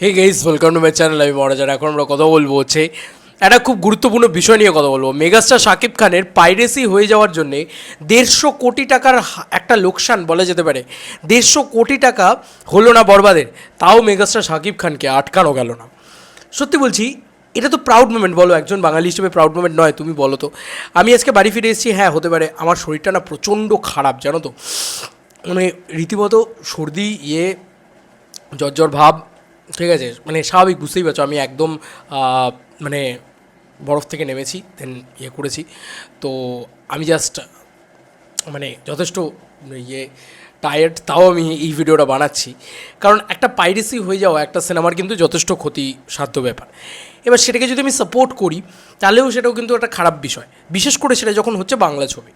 Hey guys welcome to my channel আমি মহারাজার এখন আমরা কথা বলব হচ্ছে একটা খুব গুরুত্বপূর্ণ বিষয় নিয়ে কথা বলব। মেগাস্টার শাকিব খানের পাইরেসি হয়ে যাওয়ার জন্যে দেড়শো কোটি টাকার একটা লোকসান বলা যেতে পারে। দেড়শো কোটি টাকা হলো না বরবাদের, তাও মেগাস্টার শাকিব খানকে আটকানো গেল না। সত্যি বলছি, এটা তো প্রাউড মোমেন্ট বলো, একজন বাঙালি হিসেবে প্রাউড মোমেন্ট নয়, তুমি বলো তো। আমি আজকে বাড়ি ফিরে এসেছি হ্যাঁ হতে পারে আমার শরীরটা না প্রচণ্ড খারাপ, জানো তো। মানে রীতিমতো সর্দি ইয়ে জ্বর ভাব ঠিক আছে মানে স্বাভাবিক, বুঝতেই পারছ, আমি একদম মানে বরফ থেকে নেমেছি দেন ইয়ে করেছি। তো আমি জাস্ট মানে যথেষ্ট ইয়ে টায়ার্ড তাও আমি এই ভিডিওটা বানাচ্ছি। কারণ একটা পাইরেসি হয়ে যাওয়া, একটা সিনেমার কিন্তু যথেষ্ট ক্ষতি সাধ্য ব্যাপার। এবার সেটাকে যদি আমি সাপোর্ট করি, তাহলেও সেটাও কিন্তু একটা খারাপ বিষয়। বিশেষ করে সেটা যখন হচ্ছে বাংলা ছবি।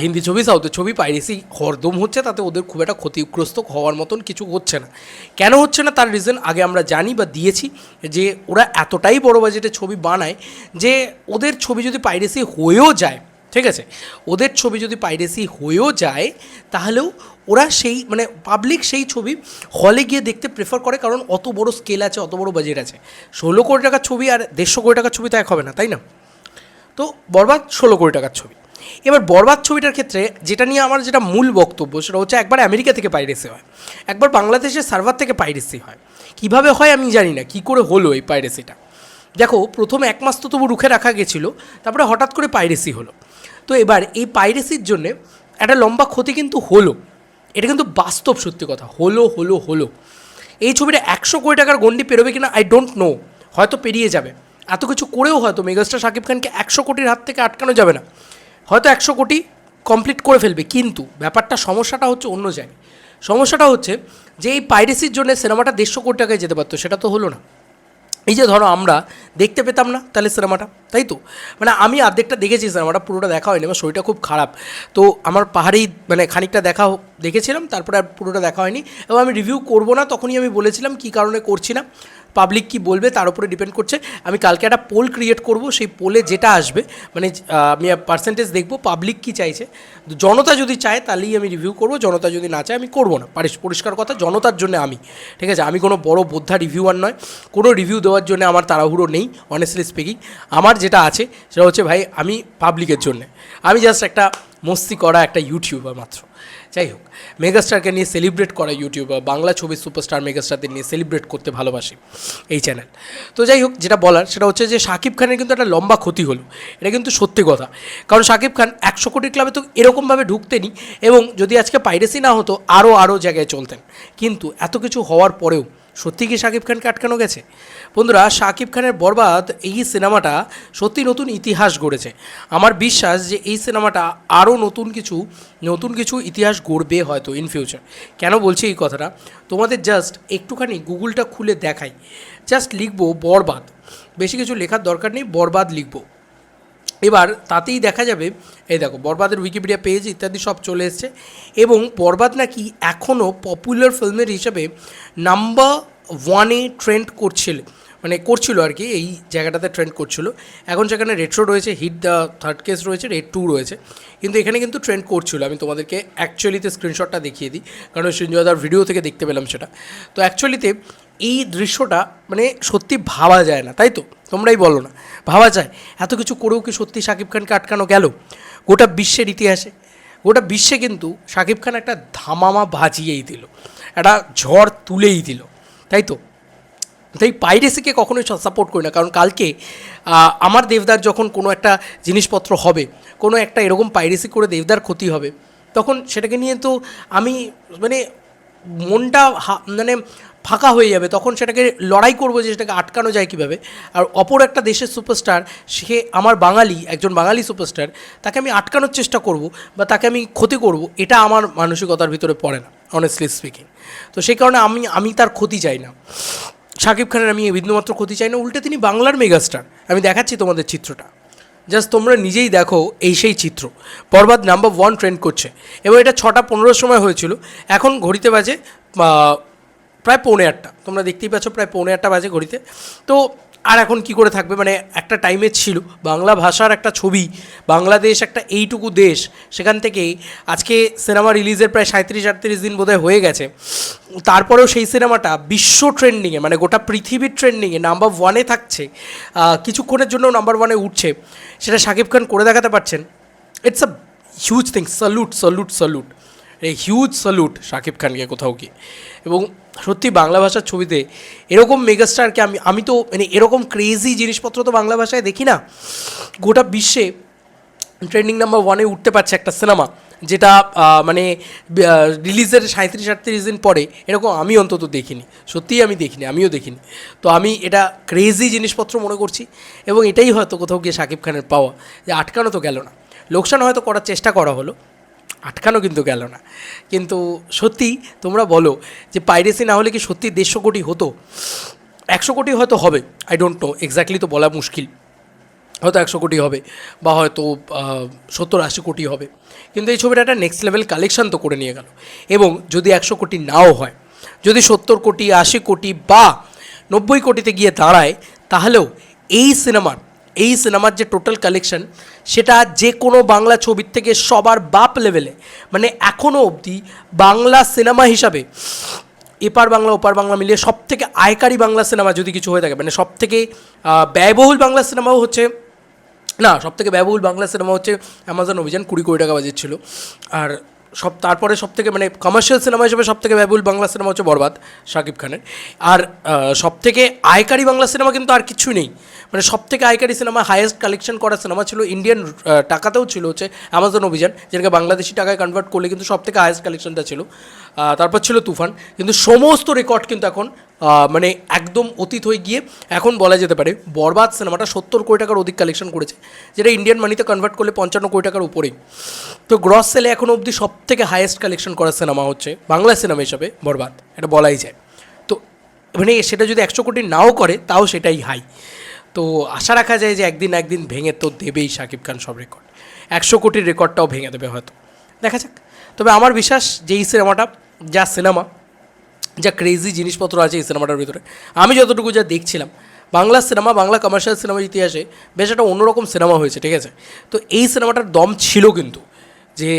হিন্দি ছবি সাউথের ছবি পাইরেসি হরদম হচ্ছে, তাতে ওদের খুব একটা ক্ষতিগ্রস্ত হওয়ার মতন কিছু হচ্ছে না। কেন হচ্ছে না? তার রিজন আগে আমরা জানি বা দিয়েছি যে, ওরা এতটাই বড় বাজেটের ছবি বানায় যে, ওদের ছবি যদি পাইরেসি হয়েও যায়, ঠিক আছে? ওদের ছবি যদি পাইরেসি হয়েও যায়, তাহলেও ওরা সেই মানে পাবলিক সেই ছবি হলে গিয়ে দেখতে প্রেফার করে কারণ অত বড় স্কেল আছে, অত বড় বাজেট আছে। ষোলো কোটি টাকার ছবি আর দেড়শো কোটি টাকার ছবি তো এক হবে না, তাই না? তো বরবাদ ষোলো কোটি টাকার ছবি। এবার বরবাদ ছবিটার ক্ষেত্রে যেটা নিয়ে আমার যেটা মূল বক্তব্য সেটা হচ্ছে একবার আমেরিকা থেকে পাইরেসি হয়, একবার বাংলাদেশের সার্ভার থেকে পাইরেসি হয়। কীভাবে হয় আমি জানি না, কি করে হলো এই পাইরেসিটা দেখো, প্রথম এক মাস তো তবু রুখে রাখা গেছিল, তারপরে হঠাৎ করে পাইরেসি হলো। তো এবার এই পাইরেসির জন্যে একটা লম্বা ক্ষতি কিন্তু হলো। এটা কিন্তু বাস্তব সত্যি কথা। হলো হলো হলো। এই ছবিটা একশো কোটি টাকার গন্ডি পেরোবে কিনা আই ডোন্ট নো হয়তো পেরিয়ে যাবে। এত কিছু করেও হয়তো মেগাস্টার শাকিব খানকে একশো কোটির হাত থেকে আটকানো যাবে না। হয়তো একশো কোটি কমপ্লিট করে ফেলবে, কিন্তু ব্যাপারটা, সমস্যাটা হচ্ছে অন্য জায়গায়। সমস্যাটা হচ্ছে যে এই পাইরেসির জন্য সিনেমাটা দেড়শো কোটি টাকায় যেতে পারতো, সেটা তো হলো না। এই যে ধরো আমরা দেখতে পেতাম না তাহলে সিনেমাটা, তাই তো? মানে আমি অর্ধেকটা দেখেছি সিনেমাটা, পুরোটা দেখা হয়নি, আমার শরীরটা খুব খারাপ। তো আমার পাহাড়েই মানে খানিকটা দেখা দেখেছিলাম, তারপরে আর পুরোটা দেখা হয়নি। এবং আমি রিভিউ করব না, তখনই আমি বলেছিলাম কী কারণে করছি না। পাবলিক কি বলবে তার উপরে ডিপেন্ড করছে। আমি কালকে একটা পোল ক্রিয়েট করব, সেই পোলে যেটা আসবে মানে আমি পার্সেন্টেজ দেখব পাবলিক কি চাইছে। জনতা যদি চায়, তাহলেই আমি রিভিউ করব, জনতা যদি না চায়, আমি করব না। পরিষ্কার কথা, জনতার জন্য আমি। ঠিক আছে? আমি কোনো বড় বোদ্ধা রিভিউয়ার নয়। কোনো রিভিউ দেওয়ার জন্য আমার তাড়াহুড়ো নেই অনেস্টলি স্পিকিং আমার যেটা আছে, সেটা হচ্ছে ভাই, আমি পাবলিকের জন্যে। আমি জাস্ট একটা মস্তি করা একটা ইউটিউবার মাত্র। যাই হোক, মেগাস্টারকে নিয়ে সেলিব্রেট করা ইউটিউবার বাংলা ছবির সুপারস্টার মেগাস্টারদের নিয়ে সেলিব্রেট করতে ভালোবাসি এই চ্যানেল তো যাই হোক, যেটা বলার সেটা হচ্ছে যে শাকিব খানের কিন্তু একটা লম্বা ক্ষতি হলো। এটা কিন্তু সত্যি কথা। কারণ শাকিব খান একশো কোটি ক্লাবে তো এরকমভাবে ঢুকতেনি এবং যদি আজকে পাইরেসি না হতো আরও আরও জায়গায় চলতেন। কিন্তু এত কিছু হওয়ার পরেও সত্যি কি শাকিব খানকে আটকানো গেছে? বন্ধুরা, শাকিব খানের বরবাদ এই সিনেমাটা সত্যি নতুন ইতিহাস গড়েছে। আমার বিশ্বাস যে এই সিনেমাটা আরও নতুন কিছু নতুন কিছু ইতিহাস গড়বে হয়তো ইন ফিউচার কেন বলছি এই কথাটা? তোমাদের জাস্ট একটুখানি গুগলটা খুলে দেখাই। জাস্ট লিখব বরবাদ। বেশি কিছু লেখার দরকার নেই, বরবাদ লিখব। এবার তাতেই দেখা যাবে, এই দেখো, বরবাদের উইকিপিডিয়া পেজ ইত্যাদি সব চলে এসছে এবং বরবাদ নাকি এখনও পপুলার ফিল্মের হিসাবে নাম্বার ওয়ানে ট্রেন্ড করছিল। মানে করছিল আর কি, এই জায়গাটাতে ট্রেন্ড করছিল। এখন সেখানে রেট্রো রয়েছে হিট দ্য থার্ড কেস রয়েছে রেড টু রয়েছে। কিন্তু এখানে কিন্তু ট্রেন্ড করছিল। আমি তোমাদেরকে অ্যাকচুয়ালিতে স্ক্রিনশটটা দেখিয়ে দিই, কারণ সঞ্জয়দার ভিডিও থেকে দেখতে পেলাম সেটা। তো অ্যাকচুয়ালিতে এই দৃশ্যটা মানে সত্যি ভাবা যায় না, তাই তো? তোমরাই বলো না। ভাবা যায়। এত কিছু করেও কি সত্যি শাকিব খানকে আটকানো গেল? গোটা বিশ্বের ইতিহাসে। গোটা বিশ্বে কিন্তু শাকিব খান একটা ধামামা বাজিয়েই দিল। একটা ঝড় তুলেই দিল। তাই তো? তাই পাইরেসিকে কখনোই সাপোর্ট করি না। কারণ কালকে আমার দেবদার যখন কোনো একটা জিনিসপত্র হবে, কোনো একটা এরকম পাইরেসি করে দেবদার ক্ষতি হবে, তখন সেটাকে নিয়ে তো আমি মানে মনটা মানে ফাঁকা হয়ে যাবে। তখন সেটাকে লড়াই করব যে সেটাকে আটকানো যায় কীভাবে। আর অপর একটা দেশের সুপারস্টার সে আমার বাঙালি, একজন বাঙালি সুপারস্টার তাকে আমি আটকানোর চেষ্টা করব বা তাকে আমি ক্ষতি করব, এটা আমার মানসিকতার ভিতরে পড়ে না অনেস্টলি স্পিকিং তো সেই কারণে আমি আমি তার ক্ষতি চাই না। শাকিব খানের আমি বিন্দুমাত্র ক্ষতি চাই না, উল্টে তিনি বাংলার মেগাস্টার। আমি দেখাচ্ছি তোমাদের চিত্রটা। জাস্ট তোমরা নিজেই দেখো এই সেই চিত্র। পর্বাদ নাম্বার ওয়ান ট্রেন্ড করছে। এবং এটা ছটা পনেরোর সময় হয়েছিল। এখন ঘড়িতে বাজে প্রায় পৌনে আটটা। তোমরা দেখতেই পাচ্ছ প্রায় পৌনে আটটা বাজে ঘড়িতে। তো আর এখন কি করে থাকবে? মানে একটা টাইমে ছিল, বাংলা ভাষার একটা ছবি, বাংলাদেশ একটা এইটুকু দেশ, সেখান থেকে আজকে সিনেমা রিলিজের প্রায় সাঁত্রিশ আটত্রিশ দিন বোধহয় হয়ে গেছে। তারপরেও সেই সিনেমাটা বিশ্ব ট্রেন্ডিংয়ে মানে গোটা পৃথিবীর ট্রেন্ডিংয়ে নাম্বার ওয়ানে থাকছে কিছুক্ষণের জন্য নাম্বার ওয়ানে উঠছে। সেটা শাকিব খান করে দেখাতে পারছেন। It's a huge thing salute salute salute এই হিউজ স্যালুট শাকিব খানকে কোথাও গিয়ে এবং সত্যি বাংলা ভাষার ছবিতে এরকম মেগাস্টারকে আমি আমি তো মানে এরকম ক্রেজি জিনিসপত্র তো বাংলা ভাষায় দেখি না। গোটা বিশ্বে ট্রেন্ডিং নাম্বার ওয়ানে উঠতে পারছে একটা সিনেমা যেটা মানে রিলিজের সাঁত্রিশ আটত্রিশ দিন পরে এরকম আমি অন্তত দেখিনি। সত্যিই আমি দেখিনি, আমিও দেখিনি। তো আমি এটা ক্রেজি জিনিসপত্র মনে করছি এবং এটাই হয়তো কোথাও গিয়ে শাকিব খানের পাওয়া। যে আটকানো তো গেল না। লোকসান হয়তো করার চেষ্টা করা হলো। আটকানো কিন্তু গেল না। কিন্তু সত্যি তোমরা বলো যে পাইরেসি না হলে কি সত্যি দেড়শো কোটি হতো? একশো কোটি হয়তো হবে আই ডোন্ট নো এক্স্যাক্টলি তো বলা মুশকিল। হয়তো একশো কোটি হবে বা হয়তো সত্তর আশি কোটি হবে। কিন্তু এই ছবিটা একটা নেক্সট লেভেল কালেকশন তো করে নিয়ে গেল। এবং যদি একশো কোটি নাও হয়, যদি সত্তর কোটি, আশি কোটি বা নব্বই কোটিতে গিয়ে দাঁড়ায়, তাহলেও এই সিনেমার এই সিনেমার যে টোটাল কালেকশন সেটা যে কোনো বাংলা ছবির থেকে সবার বাপ লেভেলে মানে এখনও অবধি বাংলা সিনেমা হিসাবে এপার বাংলা, ওপার বাংলা মিলিয়ে সব থেকে আয়কারী বাংলা সিনেমা যদি কিছু হয়ে থাকে মানে সব থেকে ব্যয়বহুল বাংলা সিনেমাও হচ্ছে, না সব থেকে ব্যয়বহুল বাংলা সিনেমা হচ্ছে অ্যামাজন অভিযান কুড়ি কোটি টাকা বাজেট ছিল। আর সব তারপরে সব থেকে মানে কমার্শিয়াল সিনেমা হিসেবে সব থেকে ব্যয়বহুল বাংলা সিনেমা হচ্ছে বরবাদ, শাকিব খানের। আর সব থেকে আয়কারী বাংলা সিনেমা কিন্তু আর কিছু নেই। মানে সব থেকে আয়কারী সিনেমা হায়েস্ট কালেকশন করা সিনেমা ছিল ইন্ডিয়ান টাকাতেও ছিল হচ্ছে অ্যামাজন অভিযান, যেটাকে বাংলাদেশি টাকায় কনভার্ট করলে কিন্তু সব থেকে হায়েস্ট কালেকশনটা ছিল। তারপর ছিল তুফান। কিন্তু সমস্ত রেকর্ড কিন্তু এখন মানে একদম অতীত হয়ে গিয়ে এখন বলা যেতে পারে বরবাদ সিনেমাটা সত্তর কোটি টাকার অধিক কালেকশন করেছে, যেটা ইন্ডিয়ান মানিতে কনভার্ট করলে পঞ্চান্ন কোটি টাকার উপরেই। তো গ্রস সেলে এখন অবধি সব থেকে হাইয়েস্ট কালেকশন করা সিনেমা হচ্ছে বাংলা সিনেমা হিসাবে বরবাদ, এটা বলাই যায়। তো মানে সেটা যদি একশো কোটি নাও করে, তাও সেটাই হাই তো আশা রাখা যায় যে একদিন একদিন ভেঙে তো দেবেই শাকিব খান সব রেকর্ড একশো কোটির রেকর্ডটাও ভেঙে দেবে হয়তো। দেখা যাক। তবে আমার বিশ্বাস যে এই সিনেমাটা যা সিনেমা যা ক্রেজি জিনিসপত্র আছে এই সিনেমাটার ভিতরে। আমি যতটুকু যা দেখছিলাম, বাংলা সিনেমা বাংলা কমার্শিয়াল সিনেমার ইতিহাসে বেশ একটা অন্যরকম সিনেমা হয়েছে, ঠিক আছে? তো এই সিনেমাটার দম ছিল কিন্তু যে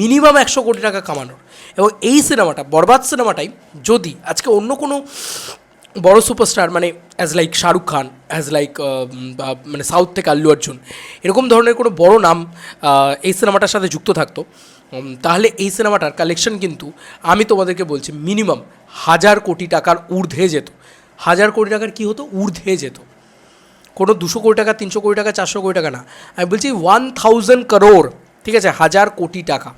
মিনিমাম একশো কোটি টাকা কামানোর। এবং এই সিনেমাটা বরবাদ সিনেমাটাই যদি আজকে অন্য কোনো বড় সুপারস্টার মানে as like Shahrukh Khan as like মানে সাউথ থেকে আল্লু অর্জুন, এরকম ধরনের কোনো বড় নাম এই সিনেমাটার সাথে যুক্ত থাকতো তাহলে এই সিনেমাটার কালেকশন কিন্তু আমি তোমাদেরকে বলছি মিনিমাম হাজার কোটি টাকার ঊর্ধ্বে যেত। হাজার কোটি টাকার কী হতো? ঊর্ধ্বে যেত। কোনো দুশো কোটি টাকা, তিনশো কোটি টাকা, চারশো কোটি টাকা না। আমি বলছি ওয়ান থাউজেন্ড করোর ঠিক আছে, হাজার কোটি টাকা।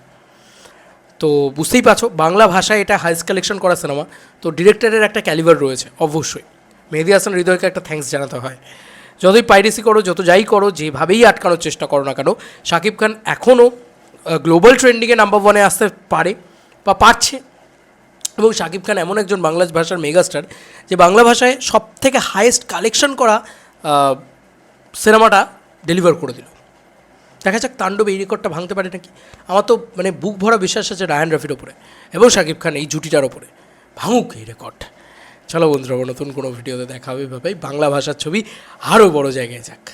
তো বুঝতেই পারছ, বাংলা ভাষায় এটা হাইস্ট কালেকশন করা সিনেমা তো ডিরেক্টরের একটা ক্যালিভার রয়েছে, অবশ্যই। মেহেদি হাসান হৃদয়কে একটা থ্যাঙ্কস জানাতে হয়। যতই পাইরেসি করো, যত যাই করো, যেভাবেই আটকানোর চেষ্টা করো না কেন, শাকিব খান এখনও গ্লোবাল ট্রেন্ডিংয়ে নাম্বার ওয়ানে আসতে পারে বা পারছে। এবং শাকিব খান এমন একজন বাংলা ভাষার মেগাস্টার যে বাংলা ভাষায় সব থেকে হাইয়েস্ট কালেকশন করা সিনেমাটা ডেলিভার করে দিল। দেখা যাক তাণ্ডব এই রেকর্ডটা ভাঙতে পারে নাকি। আমার তো মানে বুক ভরা বিশ্বাস আছে রায়ান রফির ওপরে এবং শাকিব খান এই জুটিটার ওপরে। ভাঙুক এই রেকর্ড চলো বন্ধুরা নতুন কোনো ভিডিওতে দেখা হবে এভাবেই। বাংলা ভাষার ছবি আরও বড় জায়গায় যাক।